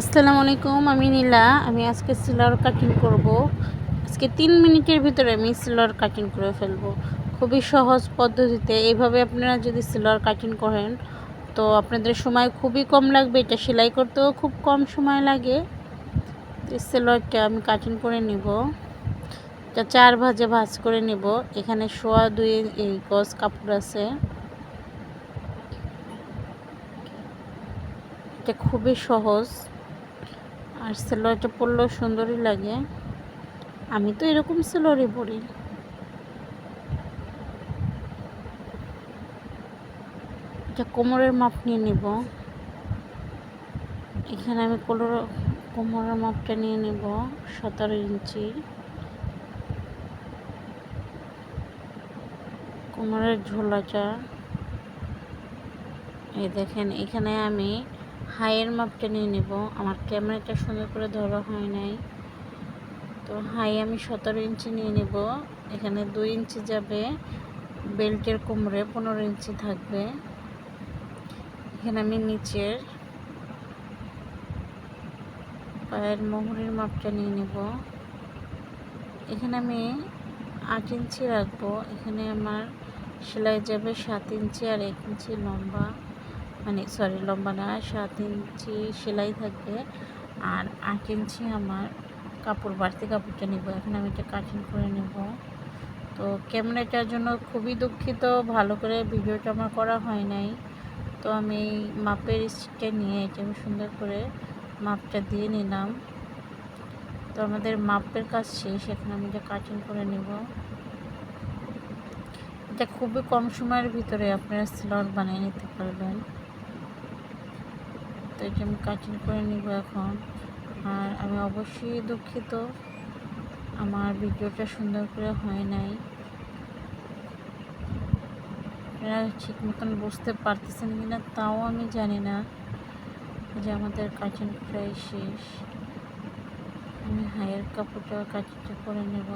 আসসালামু আলাইকুম, আমি নীলা। আমি আজকে সিলার কাটিং করব। আজকে তিন মিনিটের ভিতরে আমি সিলার কাটিং করে ফেলব। খুবই সহজ পদ্ধতিতে। এইভাবে আপনারা যদি সিলার কাটিং করেন, তো আপনাদের সময় খুবই কম লাগবে। এটা সেলাই করতেও খুব কম সময় লাগে। এই সেলোয়ারটা আমি কাটিং করে নিব। এটা চার ভাজে ভাজ করে নিব। এখানে সোয়া দুই এই গজ কাপড় আছে। এটা খুবই সহজ। আর সেলোয়ারটা পরলেও সুন্দরই লাগে। আমি তো এরকম সেলোয়ারই পরি। এটা কোমরের মাপ নিয়ে নিব। এখানে আমি কোমর কোমরের মাপটা নিয়ে নেব, সতেরো ইঞ্চি। কোমরের ঝোলাটা। এই দেখেন, এখানে আমি হাইয়ের মাপটা নিয়ে নেব। আমার ক্যামেরাটা সুন্দর করে ধরা হয় নাই। তো হাই আমি সতেরো ইঞ্চি নিয়ে নেব। এখানে দুই ইঞ্চি যাবে। বেল্টের কোমরে পনেরো ইঞ্চি থাকবে। এখানে আমি নিচের পায়ের মোহরের মাপটা নিয়ে নেব। এখানে আমি আট ইঞ্চি রাখব। এখানে আমার সেলাই যাবে সাত ইঞ্চি আর এক ইঞ্চি লম্বা। মানে সরি লম্বা না, সাত ইঞ্চি সেলাই থাকবে। আর আট ইঞ্চি আমার কাপড়, বাড়তি কাপড়টা নেব। এখন আমি এটা কাটিং করে নেব। তো ক্যামেরাটার জন্য? খুবই দুঃখিত। ভালো করে ভিডিওটা আমার করা হয় নাই। তো আমি মাপের স্টিকটা নিয়ে, এটা আমি সুন্দর করে মাপটা দিয়ে নিলাম। তো আমাদের মাপের কাজ শেষ। এখন আমি এটা কাটিং করে নেব। এটা খুবই কম সময়ের ভিতরে আপনারা স্লট বানিয়ে নিতে পারবেন। তো এটা আমি কাটিং করে নিব এখন। আর আমি অবশ্যই দুঃখিত, আমার ভিডিওটা সুন্দর করে হয় নাই। আপনারা ঠিক মতন বুঝতে পারতেছেন কিনা তাও আমি জানি না যে আমাদের কাটিং প্রায় শেষ। আমি হায়ের কাপড়টা কাটিংটা করে নেব।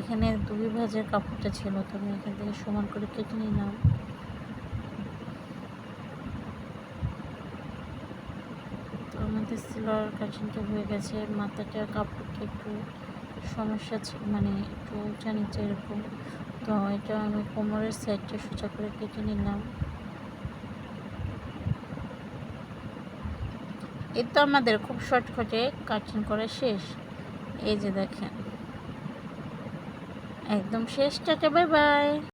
এখানে দুই ভাজের কাপড়টা ছিল, তো আমি এখান থেকে সমান করে কেটে নিলাম। আমাদের সিলার কাটিংটা হয়ে গেছে, মাথাটা, কাপড়টা একটু সমস্যা মানে একটু উঁচা নিচে এরকম। তো এটা আমি কোমরের সাইডটা সোজা করে কেটে নিলাম। এই তো আমাদের খুব শর্টকাটে কাটিং করা শেষ। এই যে দেখেন। একদম শেষ টাটা বাই বাই।